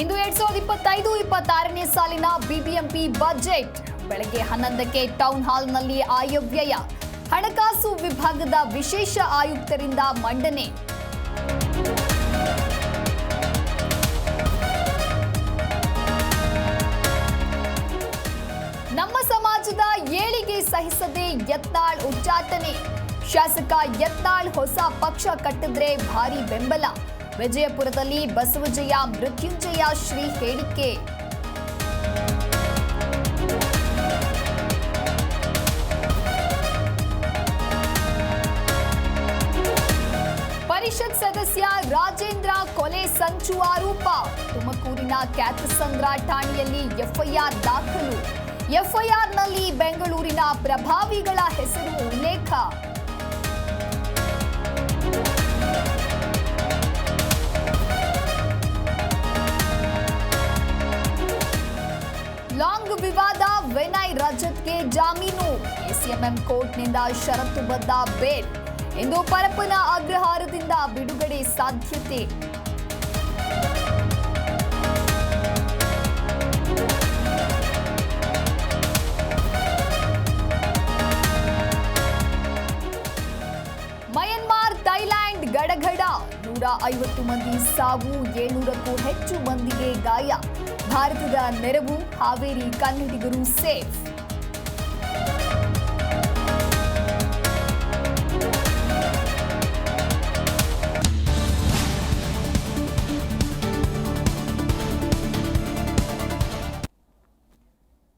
ಇಂದು ಎರಡ್ ಸಾವಿರದ ಇಪ್ಪತ್ತೈದು, ಇಪ್ಪತ್ತಾರನೇ ಸಾಲಿನ ಬಿಬಿಎಂಪಿ ಬಜೆಟ್. ಬೆಳಗ್ಗೆ ಹನ್ನೊಂದಕ್ಕೆ ಟೌನ್ ಹಾಲ್ನಲ್ಲಿ ಆಯವ್ಯಯ. ಹಣಕಾಸು ವಿಭಾಗದ ವಿಶೇಷ ಆಯುಕ್ತರಿಂದ ಮಂಡನೆ. ನಮ್ಮ ಸಮಾಜದ ಏಳಿಗೆ ಸಹಿಸದೆ ಯತ್ನಾಳ್ ಉಚ್ಚಾಟನೆ. ಶಾಸಕ ಯತ್ನಾಳ್ ಹೊಸ ಪಕ್ಷ ಕಟ್ಟಿದ್ರೆ ಭಾರಿ ಬೆಂಬಲ. ವಿಜಯಪುರದಲ್ಲಿ ಬಸವಜಯ ಮೃತ್ಯುಂಜಯ ಶ್ರೀ ಹೇಳಿಕೆ. ಪರಿಷತ್ ಸದಸ್ಯ ರಾಜೇಂದ್ರ ಕೊಲೆ ಸಂಚು ಆರೋಪ. ತುಮಕೂರಿನ ಕ್ಯಾತಸಂದ್ರ ಠಾಣೆಯಲ್ಲಿ ಎಫ್ಐಆರ್ ದಾಖಲು. ಎಫ್ಐಆರ್ನಲ್ಲಿ ಬೆಂಗಳೂರಿನ ಪ್ರಭಾವಿಗಳ ಹೆಸರು ಉಲ್ಲೇಖ. ಲಾಂಗ್ ವಿವಾದ, ವಿನಯ್ ರಜತ್ಗೆ ಜಾಮೀನು. ಎಸಿಎಂಎಂ ಕೋರ್ಟ್ನಿಂದ ಷರತ್ತುಬದ್ಧ ಬೇಲ್. ಇಂದು ಪರಪ್ಪನ ಅಗ್ರಹಾರದಿಂದ ಬಿಡುಗಡೆ ಸಾಧ್ಯತೆ. ಮಯನ್ಮಾರ್ ಥೈಲ್ಯಾಂಡ್ ಗಡಗಡ. ನೂರ ಐವತ್ತು ಮಂದಿ ಸಾವು, ಏಳ್ನೂರಕ್ಕೂ ಹೆಚ್ಚು ಮಂದಿಗೆ ಗಾಯ. ಭಾರತದ ನೆರವು ಹಾವೇರಿ ಕನ್ನಡಿಗರು ಸೇಫ್.